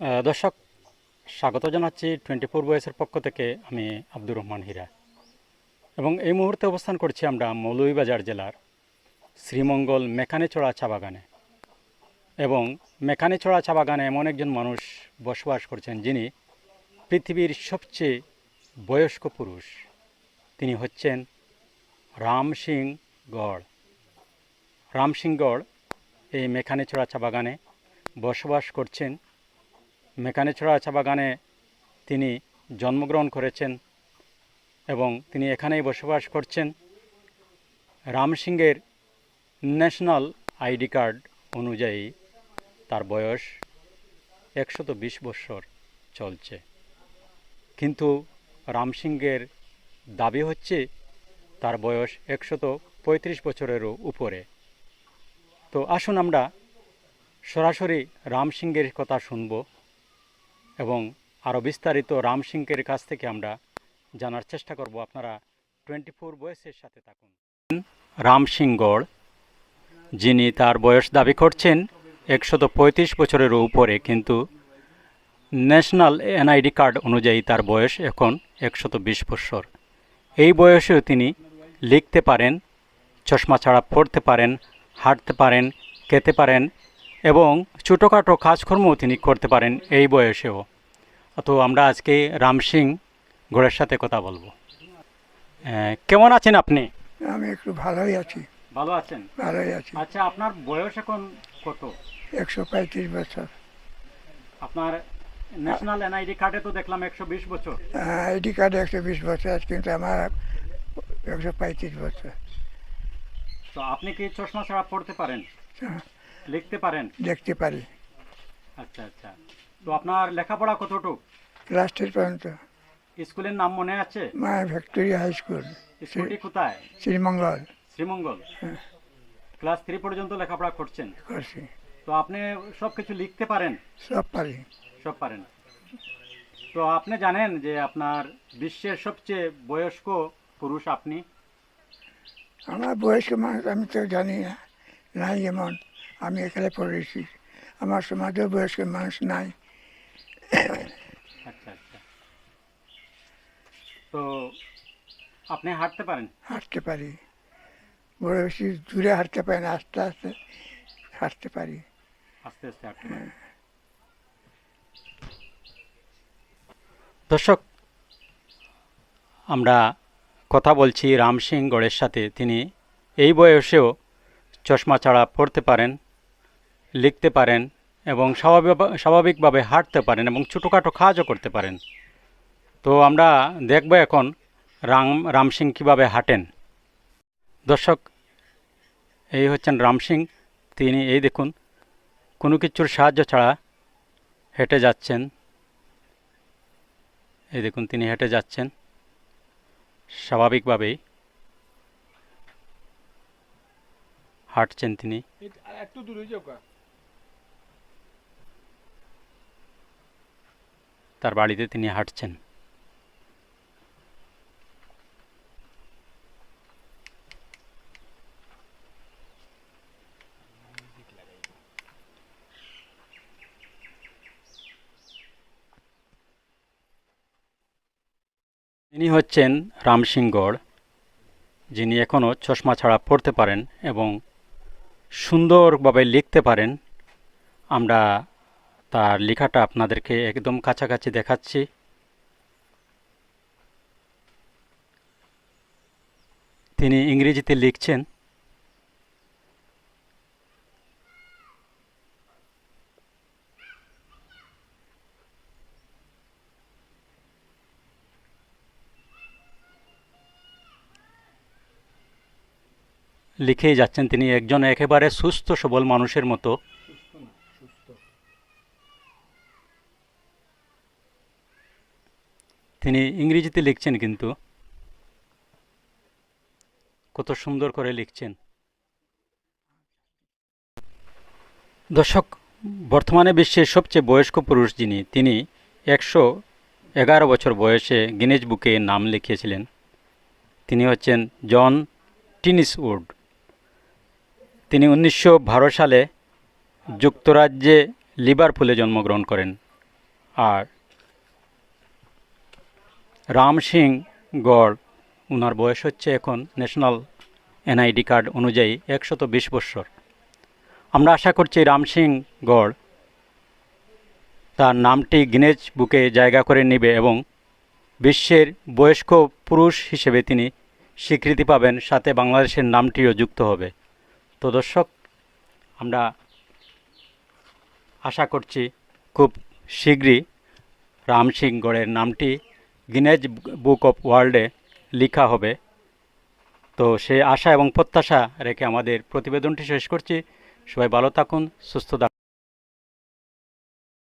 দর্শক, স্বাগত জানাচ্ছি টোয়েন্টি ফোর বয়েসের পক্ষ থেকে আমি আব্দুর রহমান হীরা। এবং এই মুহূর্তে অবস্থান করছি আমরা মৌলভীবাজার জেলার শ্রীমঙ্গল মেকানেচড়া চা বাগানে। এবং মেকানেচড়া চা বাগানে এমন একজন মানুষ বসবাস করছেন যিনি পৃথিবীর সবচেয়ে বয়স্ক পুরুষ। তিনি হচ্ছেন রাম সিং গড়। রাম সিং গড় এই মেকানেচড়া চা বাগানে বসবাস করছেন মেকানেছড়া চা বাগানে তিনি জন্মগ্রহণ করেছেন এবং তিনি এখানেই বসবাস করছেন। রাম সিংয়ের ন্যাশনাল আইডি কার্ড অনুযায়ী তার বয়স একশত বিশ বৎসর চলছে। কিন্তু রাম সিংয়ের দাবি হচ্ছে তার বয়স একশত পঁয়ত্রিশ বছরেরও উপরে। তো আসুন আমরা সরাসরি রাম সিংয়ের কথা শুনব। এবং আরও বিস্তারিত রাম সিংয়ের কাছ থেকে আমরা জানার চেষ্টা করব। আপনারা টোয়েন্টি ফোর বয়সের সাথে থাকুন। রাম সিং গড় যিনি তার বয়স দাবি করছেন একশত পঁয়ত্রিশ বছরের উপরে, কিন্তু ন্যাশনাল এনআইডি কার্ড অনুযায়ী তার বয়স এখন একশত বিশ বছর। এই বয়সেও তিনি লিখতে পারেন, চশমা ছাড়া পড়তে পারেন, হাঁটতে পারেন, খেতে পারেন এবং ছোটোখাটো কাজকর্মও তিনি করতে পারেন এই বয়সেও। তো আমরা আজকে রাম সিং গোড়ের সাথে কথা বলব। কেমন আছেন আপনি? আমি একটু ভালোই আছি। ভালো আছেন? ভালোই আছি। আচ্ছা আপনার বয়স এখন কত? একশো পঁয়ত্রিশ বছর। আপনার ন্যাশনাল এনআইডি কার্ডে তো দেখলাম একশো বিশ বছর। আইডি কার্ডে একশো বিশ বছর আছে কিন্তু আমার একশো পঁয়ত্রিশ বছর। তো আপনি কি চশমা ছাড়া পড়তে পারেন? হ্যাঁ, লিখতে পারেন? দেখতে পারি। আচ্ছা আচ্ছা। তো আপনার লেখাপড়া কতটুকু? ক্লাস টেন পর্যন্ত। স্কুলের নাম মনে আছে? মা ভিক্টোরিয়া হাই স্কুল। স্কুলটি কোথায়? শ্রীমঙ্গল। শ্রীমঙ্গল। ক্লাস থ্রি পর্যন্ত লেখাপড়া করছেন? করছি। তো আপনি সব কিছু লিখতে পারেন? সব পারি। সব পারেন। তো আপনি জানেন যে আপনার বিশ্বের সবচেয়ে বয়স্ক পুরুষ আপনি? আমার বয়স্ক মানুষ আমি তো জানি না নাই যেমন আমি এখানে পড়েছি। আমার সমাজেও বয়স্ক মানুষ নাই। আচ্ছা আচ্ছা। তো আপনি হাঁটতে পারেন? হাঁটতে পারি। বড় বেশি দূরে হাঁটতে পারি না আস্তে আস্তে হাঁটতে পারি। আস্তে আস্তে হাঁটতে পারেন। দর্শক আমরা কথা বলছি রাম সিং গড়ের সাথে। তিনি এই বয়সেও চশমা ছাড়া পড়তে পারেন লিখতে পারেন। এবং স্বাভাবিক স্বাভাবিকভাবে হাঁটতে পারেন এবং ছোটোখাটো কাজও করতে পারেন। তো আমরা দেখব এখন রাম রাম সিং কীভাবে হাঁটেন। দর্শক, এই হচ্ছেন রাম সিং তিনি এই দেখুন, কোনো কিছুর সাহায্য ছাড়া হেঁটে যাচ্ছেন। এই দেখুন, তিনি হেঁটে যাচ্ছেন স্বাভাবিকভাবেই। হাঁটছেন তিনি। একটু দূরে যাও তার বাড়িতে তিনি হাঁটছেন। তিনি হচ্ছেন রামসিংগড় যিনি এখনও চশমা ছাড়া পড়তে পারেন এবং সুন্দরভাবে লিখতে পারেন। আমরা তার লেখাটা আপনাদেরকে একদম কাছাকাছি দেখাচ্ছি। তিনি ইংরেজিতে লিখছেন, লিখেই যাচ্ছেন তিনি, একজন একেবারে সুস্থ, সবল মানুষের মতো তিনি ইংরেজিতে লিখছেন কিন্তু। কত সুন্দর করে লিখছেন। দর্শক, বর্তমানে বিশ্বের সবচেয়ে বয়স্ক পুরুষ যিনি, তিনি একশো এগারো বছর বয়সে গিনেজ বুকে নাম লিখিয়েছিলেন। তিনি হচ্ছেন জন টিনিসউড। তিনি উনিশশো বারো সালে যুক্তরাজ্যে লিভারপুলে জন্মগ্রহণ করেন। আর রাম সিং গড় ওনার বয়স হচ্ছে এখন ন্যাশনাল এনআইডি কার্ড অনুযায়ী একশত বিশ বৎসর। আমরা আশা করছি রাম সিং গড় তার নামটি গিনেজ বুকে জায়গা করে নেবে এবং বিশ্বের বয়স্ক পুরুষ হিসেবে তিনি স্বীকৃতি পাবেন, সাথে বাংলাদেশের নামটিও যুক্ত হবে। তো দর্শক, আমরা আশা করছি খুব শীঘ্রই রাম সিং গড়ের নামটি গিনেজ বুক অফ ওয়ার্ল্ডে লেখা হবে। তো সে আশা এবং প্রত্যাশা রেখে আমাদের প্রতিবেদনটি শেষ করছি। সবাই ভালো থাকুন, সুস্থ থাকুন।